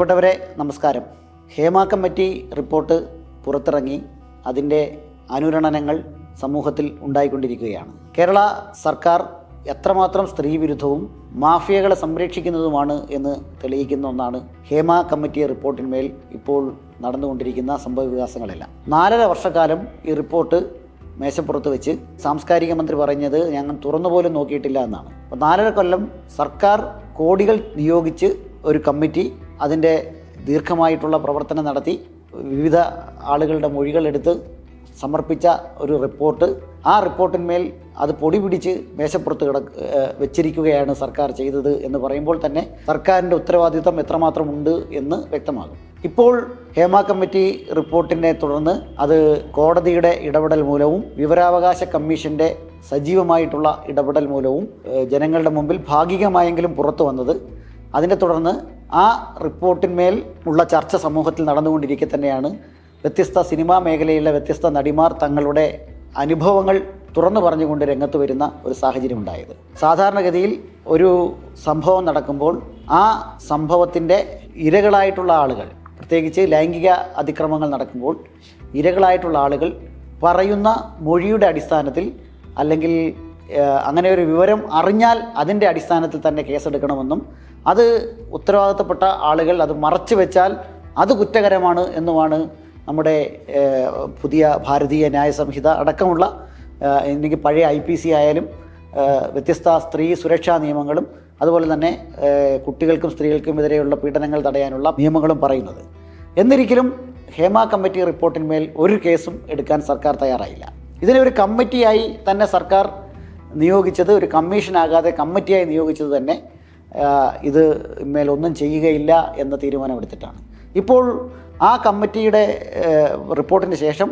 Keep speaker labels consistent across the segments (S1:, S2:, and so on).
S1: പ്രിയപ്പെട്ടവരെ നമസ്കാരം. Hema committee report പുറത്തിറങ്ങി. അതിന്റെ അനുരണനങ്ങൾ സമൂഹത്തിൽ ഉണ്ടായിക്കൊണ്ടിരിക്കുകയാണ്. കേരള സർക്കാർ എത്രമാത്രം സ്ത്രീ വിരുദ്ധവും മാഫിയകളെ സംരക്ഷിക്കുന്നതുമാണ് എന്ന് തെളിയിക്കുന്ന ഒന്നാണ് ഹേമ കമ്മിറ്റി റിപ്പോർട്ടിന്മേൽ ഇപ്പോൾ നടന്നുകൊണ്ടിരിക്കുന്ന സംഭവ വികാസങ്ങളെല്ലാം. നാലര വർഷക്കാലം ഈ റിപ്പോർട്ട് മേശപ്പുറത്ത് വെച്ച് സാംസ്കാരിക മന്ത്രി പറഞ്ഞത് ഞങ്ങൾ തുറന്നുപോലും നോക്കിയിട്ടില്ല എന്നാണ്. അപ്പോൾ നാലര കൊല്ലം സർക്കാർ കോടികൾ നിയോഗിച്ച് ഒരു കമ്മിറ്റി അതിന്റെ ദീർഘമായിട്ടുള്ള പ്രവർത്തനം നടത്തി വിവിധ ആളുകളുടെ മൊഴികളെടുത്ത് സമർപ്പിച്ച ഒരു റിപ്പോർട്ട്. ആ റിപ്പോർട്ടിന്മേൽ അത് പൊടി പിടിച്ച് മേശപ്പുറത്ത് കിട വെച്ചിരിക്കുകയാണ് സർക്കാർ ചെയ്തത് എന്ന് പറയുമ്പോൾ തന്നെ സർക്കാരിന്റെ ഉത്തരവാദിത്തം എത്രമാത്രമുണ്ട് എന്ന് വ്യക്തമാകും. ഇപ്പോൾ ഹേമ കമ്മിറ്റി റിപ്പോർട്ടിനെ തുടർന്ന് അത് കോടതിയുടെ ഇടപെടൽ മൂലവും വിവരാവകാശ കമ്മീഷന്റെ സജീവമായിട്ടുള്ള ഇടപെടൽ മൂലവും ജനങ്ങളുടെ മുമ്പിൽ ഭാഗികമായെങ്കിലും പുറത്തു വന്നത്. അതിനെ തുടർന്ന് ആ റിപ്പോർട്ടിന്മേൽ ഉള്ള ചർച്ച സമൂഹത്തിൽ നടന്നുകൊണ്ടിരിക്കെ തന്നെയാണ്. വ്യത്യസ്ത സിനിമാ മേഖലയിലെ വ്യത്യസ്ത നടിമാർ തങ്ങളുടെ അനുഭവങ്ങൾ തുറന്നു പറഞ്ഞുകൊണ്ട് രംഗത്ത് വരുന്ന ഒരു സാഹചര്യം ഉണ്ടായത്. സാധാരണഗതിയിൽ ഒരു സംഭവം നടക്കുമ്പോൾ ആ സംഭവത്തിന്റെ ഇരകളായിട്ടുള്ള ആളുകൾ പ്രത്യേകിച്ച് ലൈംഗിക അതിക്രമങ്ങൾ നടക്കുമ്പോൾ ഇരകളായിട്ടുള്ള ആളുകൾ പറയുന്ന മൊഴിയുടെ അടിസ്ഥാനത്തിൽ അല്ലെങ്കിൽ അങ്ങനെ ഒരു വിവരം അറിഞ്ഞാൽ അതിന്റെ അടിസ്ഥാനത്തിൽ തന്നെ കേസെടുക്കണമെന്നും അത് ഉത്തരവാദിത്തപ്പെട്ട ആളുകൾ അത് മറച്ചു വെച്ചാൽ അത് കുറ്റകരമാണ് എന്നുമാണ് നമ്മുടെ പുതിയ ഭാരതീയ ന്യായ സംഹിത അടക്കമുള്ള എനിക്ക് പഴയ ഐ പി സി ആയാലും വ്യത്യസ്ത സ്ത്രീ സുരക്ഷാ നിയമങ്ങളും അതുപോലെ തന്നെ കുട്ടികൾക്കും സ്ത്രീകൾക്കും എതിരെയുള്ള പീഡനങ്ങൾ തടയാനുള്ള നിയമങ്ങളും പറയുന്നത്. എന്നിരിക്കലും ഹേമ കമ്മിറ്റി റിപ്പോർട്ടിന്മേൽ ഒരു കേസും എടുക്കാൻ സർക്കാർ തയ്യാറായില്ല. ഇതിനെ ഒരു കമ്മിറ്റിയായി തന്നെ സർക്കാർ നിയോഗിച്ചത് ഒരു കമ്മീഷനാകാതെ കമ്മിറ്റിയായി നിയോഗിച്ചത് തന്നെ ഇത് മേലൊന്നും ചെയ്യുകയില്ല എന്ന തീരുമാനമെടുത്തിട്ടാണ്. ഇപ്പോൾ ആ കമ്മിറ്റിയുടെ റിപ്പോർട്ടിന് ശേഷം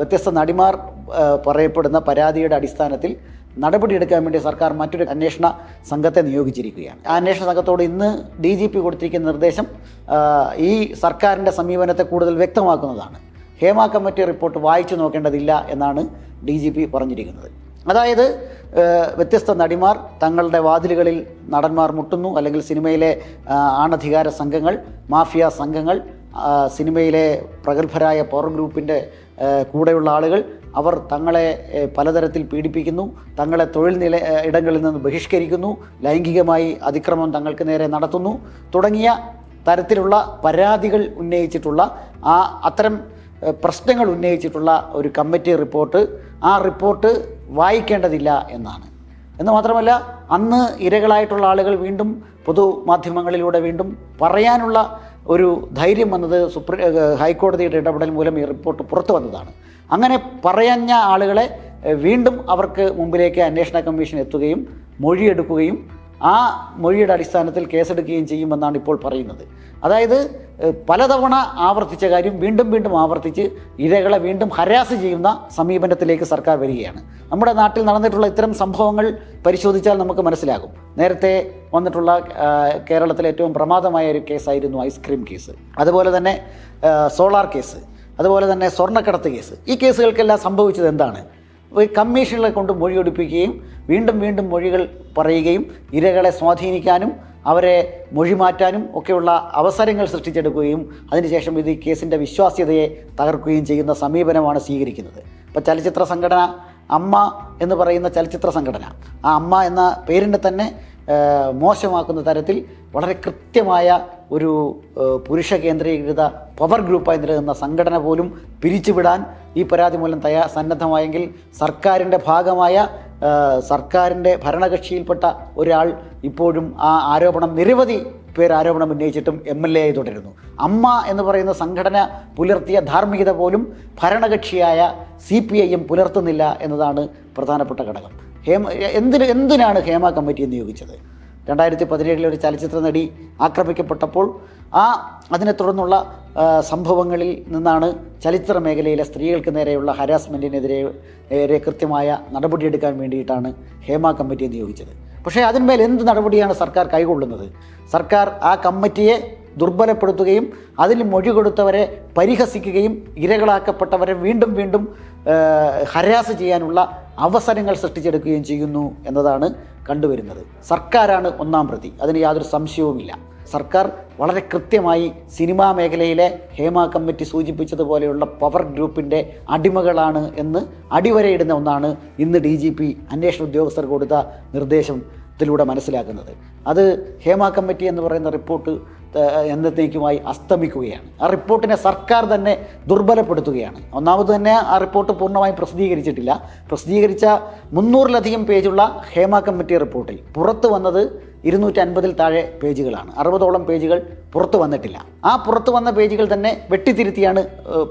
S1: വ്യത്യസ്ത നടിമാർ പറയപ്പെടുന്ന പരാതിയുടെ അടിസ്ഥാനത്തിൽ നടപടിയെടുക്കാൻ വേണ്ടി സർക്കാർ മറ്റൊരു അന്വേഷണ സംഘത്തെ നിയോഗിച്ചിരിക്കുകയാണ്. ആ അന്വേഷണ സംഘത്തോട് ഇന്ന് ഡി ജി പി കൊടുത്തിരിക്കുന്ന നിർദ്ദേശം ഈ സർക്കാരിന്റെ സമീപനത്തെ കൂടുതൽ വ്യക്തമാക്കുന്നതാണ്. ഹേമ കമ്മിറ്റി റിപ്പോർട്ട് വായിച്ചു നോക്കേണ്ടതില്ല എന്നാണ് ഡി ജി പി പറഞ്ഞിരിക്കുന്നത്. അതായത് വ്യത്യസ്ത നടിമാർ തങ്ങളുടെ വാതിലുകളിൽ നടന്മാർ മുട്ടുന്നു അല്ലെങ്കിൽ സിനിമയിലെ ആണധികാര സംഘങ്ങൾ മാഫിയ സംഘങ്ങൾ സിനിമയിലെ പ്രഗത്ഭരായ പവർ ഗ്രൂപ്പിന്റെ കൂടെയുള്ള ആളുകൾ അവർ തങ്ങളെ പലതരത്തിൽ പീഡിപ്പിക്കുന്നു തങ്ങളെ തൊഴിൽ നില ഇടങ്ങളിൽ നിന്ന് ബഹിഷ്കരിക്കുന്നു ലൈംഗികമായി അതിക്രമം തങ്ങൾക്ക് നേരെ നടത്തുന്നു. തുടങ്ങിയ തരത്തിലുള്ള പരാതികൾ ഉന്നയിച്ചിട്ടുള്ള ആ അത്തരം പ്രശ്നങ്ങൾ ഉന്നയിച്ചിട്ടുള്ള ഒരു കമ്മിറ്റി റിപ്പോർട്ട്. ആ റിപ്പോർട്ട് വായിക്കേണ്ടതില്ല എന്നാണ്. എന്ന് മാത്രമല്ല അന്ന് ഇരകളായിട്ടുള്ള ആളുകൾ വീണ്ടും പൊതുമാധ്യമങ്ങളിലൂടെ വീണ്ടും പറയാനുള്ള ഒരു ധൈര്യം വന്നത് സുപ്രീം ഹൈക്കോടതിയുടെ ഇടപെടൽ മൂലം ഈ റിപ്പോർട്ട് പുറത്തു വന്നതാണ്. അങ്ങനെ പറഞ്ഞ ആളുകളെ വീണ്ടും അവർക്ക് മുമ്പിലേക്ക് അന്വേഷണ കമ്മീഷൻ എത്തുകയും മൊഴിയെടുക്കുകയും ആ മൊഴിയുടെ അടിസ്ഥാനത്തിൽ കേസെടുക്കുകയും ചെയ്യുമെന്നാണ് ഇപ്പോൾ പറയുന്നത്. അതായത് പലതവണ ആവർത്തിച്ച കാര്യം വീണ്ടും വീണ്ടും ആവർത്തിച്ച് ഇരകളെ വീണ്ടും ഹരാസ് ചെയ്യുന്ന സമീപനത്തിലേക്ക് സർക്കാർ വരികയാണ്. നമ്മുടെ നാട്ടിൽ നടന്നിട്ടുള്ള ഇത്തരം സംഭവങ്ങൾ പരിശോധിച്ചാൽ നമുക്ക് മനസ്സിലാകും. നേരത്തെ വന്നിട്ടുള്ള കേരളത്തിലെ ഏറ്റവും പ്രമാദമായ ഒരു കേസായിരുന്നു ഐസ്ക്രീം കേസ്. അതുപോലെ തന്നെ സോളാർ കേസ്. അതുപോലെ തന്നെ സ്വർണക്കടത്ത് കേസ്. ഈ കേസുകൾക്കെല്ലാം സംഭവിച്ചത് എന്താണ്? കമ്മീഷനുകളെ കൊണ്ട് മൊഴിയൊടിപ്പിക്കുകയും വീണ്ടും വീണ്ടും മൊഴികൾ പറയുകയും ഇരകളെ സ്വാധീനിക്കാനും അവരെ മൊഴി മാറ്റാനും ഒക്കെയുള്ള അവസരങ്ങൾ സൃഷ്ടിച്ചെടുക്കുകയും അതിനുശേഷം ഇത് ഈ കേസിന്റെ വിശ്വാസ്യതയെ തകർക്കുകയും ചെയ്യുന്ന സമീപനമാണ് സ്വീകരിക്കുന്നത്. ഇപ്പോൾ ചലച്ചിത്ര സംഘടന അമ്മ എന്ന് പറയുന്ന ചലച്ചിത്ര സംഘടന ആ അമ്മ എന്ന പേരിനെ തന്നെ മോശമാക്കുന്ന തരത്തിൽ വളരെ കൃത്യമായ ഒരു പുരുഷ കേന്ദ്രീകൃത പവർ ഗ്രൂപ്പായി നിലനിന്ന സംഘടന പോലും പിരിച്ചുവിടാൻ ഈ പരാതി മൂലം തയ്യാ സന്നദ്ധമായെങ്കിൽ സർക്കാരിന്റെ ഭാഗമായ സർക്കാരിന്റെ ഭരണകക്ഷിയിൽപ്പെട്ട ഒരാൾ ഇപ്പോഴും ആ ആരോപണം നിരവധി പേർ ആരോപണം ഉന്നയിച്ചിട്ടും എം എൽ എ ആയി തുടരുന്നു. അമ്മ എന്ന് പറയുന്ന സംഘടന പുലർത്തിയ ധാർമ്മികത പോലും ഭരണകക്ഷിയായ സി പി ഐ എം പുലർത്തുന്നില്ല എന്നതാണ് പ്രധാനപ്പെട്ട ഘടകം. ഹേമ എന്തിന് എന്തിനാണ് ഹേമ കമ്മിറ്റിയെ നിയോഗിച്ചത് രണ്ടായിരത്തി പതിനേഴിലെ ഒരു ചലച്ചിത്ര നടി ആക്രമിക്കപ്പെട്ടപ്പോൾ ആ അതിനെ തുടർന്നുള്ള സംഭവങ്ങളിൽ നിന്നാണ് ചലച്ചിത്ര മേഖലയിലെ സ്ത്രീകൾക്ക് നേരെയുള്ള ഹരാസ്മെന്റിനെതിരെ നേരെ കൃത്യമായ നടപടിയെടുക്കാൻ വേണ്ടിയിട്ടാണ് ഹേമ കമ്മിറ്റിയെ നിയോഗിച്ചത് പക്ഷേ അതിന്മേൽ എന്ത് നടപടിയാണ് സർക്കാർ കൈകൊള്ളുന്നത്? സർക്കാർ ആ കമ്മിറ്റിയെ ദുർബലപ്പെടുത്തുകയും അതിൽ മൊഴി കൊടുത്തവരെ പരിഹസിക്കുകയും ഇരകളാക്കപ്പെട്ടവരെ വീണ്ടും വീണ്ടും ഹരാസ് ചെയ്യാനുള്ള അവസരങ്ങൾ സൃഷ്ടിച്ചെടുക്കുകയും ചെയ്യുന്നു എന്നതാണ് കണ്ടുവരുന്നത്. സർക്കാരാണ് ഒന്നാം പ്രതി. അതിന് യാതൊരു സംശയവുമില്ല. സർക്കാർ വളരെ കൃത്യമായി സിനിമാ മേഖലയിലെ ഹേമ കമ്മിറ്റി സൂചിപ്പിച്ചതുപോലെയുള്ള പവർ ഗ്രൂപ്പിന്റെ അടിമകളാണ് എന്ന് അടിവരയിടുന്ന ഒന്നാണ് ഇന്ന് ഡി ജി പി അന്വേഷണ ഉദ്യോഗസ്ഥർ കൊടുത്ത നിർദ്ദേശത്തിലൂടെ മനസ്സിലാക്കുന്നത്. അത് ഹേമ കമ്മിറ്റി എന്ന് പറയുന്ന റിപ്പോർട്ട് എന്നത്തേക്കുമായി അസ്തമിക്കുകയാണ്. ആ റിപ്പോർട്ടിനെ സർക്കാർ തന്നെ ദുർബലപ്പെടുത്തുകയാണ്. ഒന്നാമത് തന്നെ ആ റിപ്പോർട്ട് പൂർണമായും പ്രസിദ്ധീകരിച്ചിട്ടില്ല. പ്രസിദ്ധീകരിച്ച മുന്നൂറിലധികം പേജുള്ള ഹേമ കമ്മിറ്റി റിപ്പോർട്ടിൽ പുറത്തു വന്നത് ഇരുന്നൂറ്റി അൻപതിൽ താഴെ പേജുകളാണ്. അറുപതോളം പേജുകൾ പുറത്തു വന്നിട്ടില്ല. ആ പുറത്തു വന്ന പേജുകൾ തന്നെ വെട്ടിത്തിരുത്തിയാണ്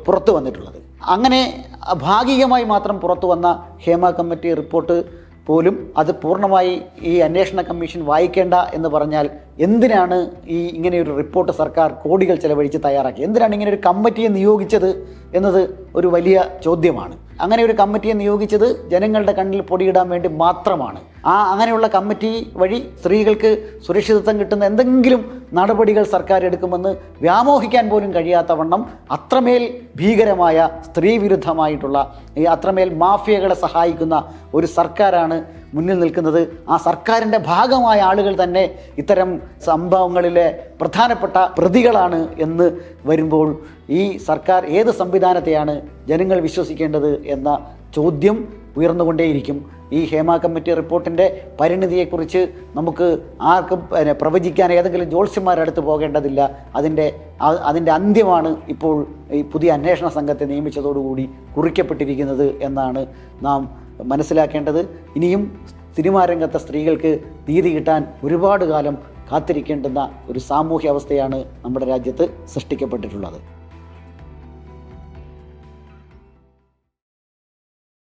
S1: പുറത്തു വന്നിട്ടുള്ളത്. അങ്ങനെ ഭാഗികമായി മാത്രം പുറത്തു വന്ന ഹേമ കമ്മിറ്റി റിപ്പോർട്ട് പോലും അത് പൂർണമായി ഈ അന്വേഷണ കമ്മീഷൻ വായിക്കേണ്ട എന്ന് പറഞ്ഞാൽ എന്തിനാണ് ഈ ഇങ്ങനെയൊരു റിപ്പോർട്ട് സർക്കാർ കോടികൾ ചെലവഴിച്ച് തയ്യാറാക്കി? എന്തിനാണ് ഇങ്ങനെ ഒരു കമ്മിറ്റിയെ നിയോഗിച്ചത് എന്നത് ഒരു വലിയ ചോദ്യമാണ്. അങ്ങനെ ഒരു കമ്മിറ്റിയെ നിയോഗിച്ചത് ജനങ്ങളുടെ കണ്ണിൽ പൊടിയിടാൻ വേണ്ടി മാത്രമാണ്. ആ അങ്ങനെയുള്ള കമ്മിറ്റി വഴി സ്ത്രീകൾക്ക് സുരക്ഷിതത്വം കിട്ടുന്ന എന്തെങ്കിലും നടപടികൾ സർക്കാർ എടുക്കുമെന്ന് വ്യാമോഹിക്കാൻ പോലും കഴിയാത്ത വണ്ണം അത്രമേൽ ഭീകരമായ സ്ത്രീവിരുദ്ധമായിട്ടുള്ള ഈ അത്രമേൽ മാഫിയകളെ സഹായിക്കുന്ന ഒരു സർക്കാരാണ് മുന്നിൽ നിൽക്കുന്നത് ആ സർക്കാരിന്റെ ഭാഗമായ ആളുകൾ തന്നെ ഇത്തരം സംഭവങ്ങളിലെ പ്രധാനപ്പെട്ട പ്രതികളാണ് എന്ന് വരുമ്പോൾ ഈ സർക്കാർ ഏത് സംവിധാനത്തെയാണ് ജനങ്ങൾ വിശ്വസിക്കേണ്ടത് എന്ന ചോദ്യം ഉയർന്നുകൊണ്ടേയിരിക്കും. ഈ ഹേമ കമ്മിറ്റി റിപ്പോർട്ടിന്റെ പരിണിതിയെക്കുറിച്ച് നമുക്ക് ആർക്കും പ്രവചിക്കാൻ ഏതെങ്കിലും ജ്യോത്സ്യന്മാരടുത്ത് പോകേണ്ടതില്ല. അതിന്റെ അതിന്റെ അന്ത്യമാണ് ഇപ്പോൾ ഈ പുതിയ അന്വേഷണ സംഘത്തെ നിയമിച്ചതോടുകൂടി കുറിക്കപ്പെട്ടിരിക്കുന്നത് എന്നാണ് നാം മനസ്സിലാക്കേണ്ടത് ഇനിയും സിനിമാ രംഗത്തെ സ്ത്രീകൾക്ക് നീതി കിട്ടാൻ ഒരുപാട് കാലം കാത്തിരിക്കേണ്ടുന്ന ഒരു സാമൂഹ്യ അവസ്ഥയാണ് നമ്മുടെ രാജ്യത്ത് സൃഷ്ടിക്കപ്പെട്ടിട്ടുള്ളത്.